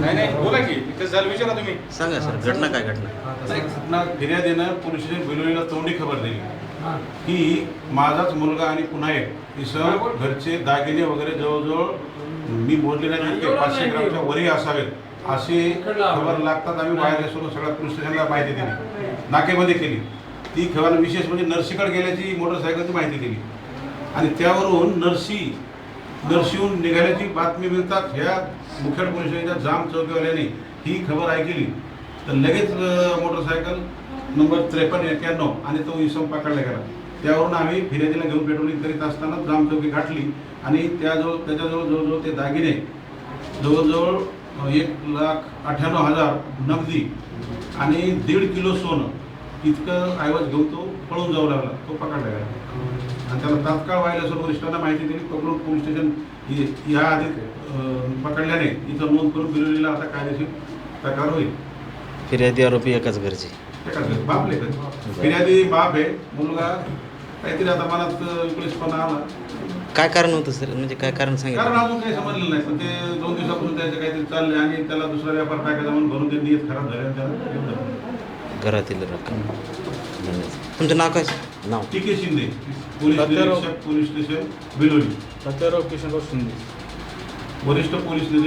नाही नाही बोला की कसं झालं विचारा तुम्ही. सांगा सर घटना काय घटना? नाही घटना स्टेशन बिलोलीला तोंडी खबर दिली. की माझाच मुलगा आणि पुन्हा एक. इसं घरचे दागिने वगैरे जवळजवळ मी मोजले नाही पाचशे ग्रामच्या वरही असावेत. असे खबर लागतात आम्ही बाहेर सोडून सगळ्या पोलीस स्टेशनला माहिती दिली. नाकेमध्ये केली. ती खबर विशेष म्हणजे नर्सीकडे गेल्याची मोटरसायकलची माहिती दिली. आणि त्यावरून नर्सी नर्सीहून निघाल्याची बातमी मिळतात. ह्या मुखेड पोलीस स्टेशनच्या जाम चौकीवाल्याने ही खबर ऐकली. तर लगेच मोटरसायकल नंबर त्रेपन्न एक्क्याण्णव आणि तो इसम पकडला गेला. त्यावरून आम्ही फिर्यादीला घेऊन पेट्रोलिंग करीत असताना जाम चौकी गाठली आणि त्याजवळ त्याच्याजवळ जवळजवळ ते दागिने जवळजवळ एक लाख अठ्ठ्याण्णव हजार नगदी आणि दीड किलो सोनं इतकं ऐवज घेऊन तो पळून जाऊ लागला. तो पकडला गेला आणि त्याला तात्काळ व्हायला सर्व वरिष्ठांना माहिती दिली पकडून पोलीस स्टेशन या आधी पकडल्याने इथं नोंद करून बिलोलीला आता कायदेशीर तक्रार होईल. फिर्यादी आरोपी एकाच घरचे. एकाच घरी. बाप लेखन फिर्यादी बाप आहे मुलगा काहीतरी आता मनात पोलीसपणा आला. काय कारण होतं सर? म्हणजे काय कारण कारण सांगितलं अजून काही समजलेलं नाही. पण ते दोन दिवसापासून त्याचं काहीतरी चाललंय आणि त्याला दुसरा व्यापार टाकायचा म्हणून भरून ते नियत खराब झाले आणि त्याला. घरातील रक्कम. तुमचं नाव काय? नाव T K Shinde police Satyarao. निरीक्षक पोलीस स्टेशन बिलोली सत्याराव किशनराव शिंदे वरिष्ठ पोलीस निरीक्षक